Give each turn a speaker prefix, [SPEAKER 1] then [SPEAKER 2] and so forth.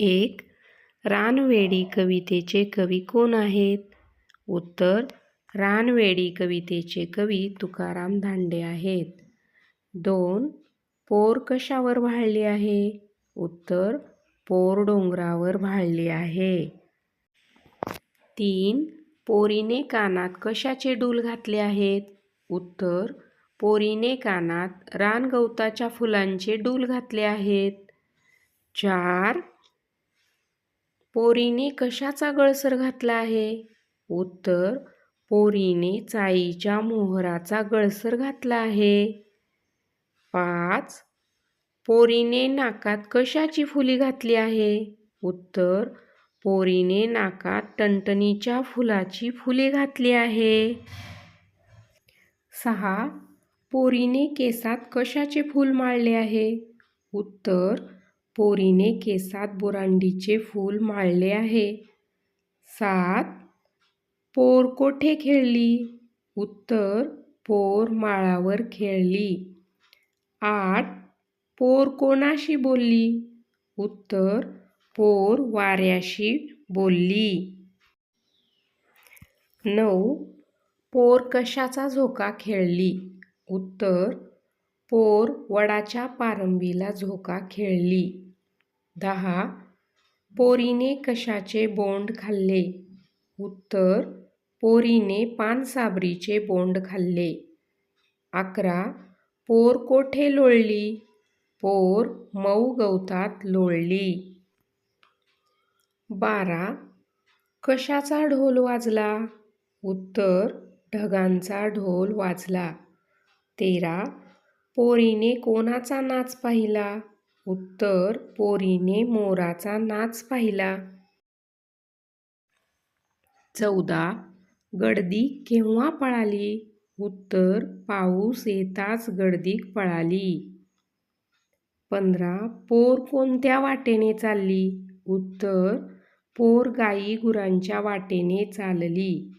[SPEAKER 1] एक रानवेडी कवितेचे कवी कोण आहेत? उत्तर रानवेडी कवितेचे कवी तुकाराम धांडे आहेत. दोन पोर कशावर वाढली आहे? उत्तर पोर डोंगरावर वाढली आहे. तीन पोरीने कानात कशाचे डूल घातले आहेत? उत्तर पोरीने कानात रानगवताच्या फुलांचे डूल घातले आहेत. चार पोरीने कशाचा गळसर घातला आहे? उत्तर पोरीने चाईच्या मोहराचा गळसर घातला आहे. पाच पोरीने नाकात कशाची फुली घातली आहे? उत्तर पोरीने नाकात टणटणीच्या फुलाची फुले घातली आहे. सहा पोरीने केसात कशाचे फूल माळले आहे? उत्तर पोरीने केसात बुरांडीचे फूल माळले आहे. सात पोर कोठे खेळली? उत्तर पोर माळावर खेळली. आठ पोर कोणाशी बोलली? उत्तर पोर वाऱ्याशी बोलली. नऊ पोर कशाचा झोका खेळली? उत्तर पोर वडाच्या पारंबीला झोका खेळली. दहा. पोरीने कशाचे बोंड खाल्ले? उत्तर पोरीने पानसाबरीचे बोंड खाल्ले. अकरा. पोर कोठे लोळली? पोर मऊ गवतात लोळली. बारा. कशाचा ढोल वाजला? उत्तर ढगांचा ढोल वाजला. तेरा. पोरीने कोणाचा नाच पाहिला? उत्तर पोरीने मोराचा नाच पाहिला. चौदा गडदी केव्हा पळाली? उत्तर पाऊस येताच गडदीक पळाली. पंधरा पोर कोणत्या वाटेने चालली? उत्तर पोर गाई गुरांच्या वाटेने चालली.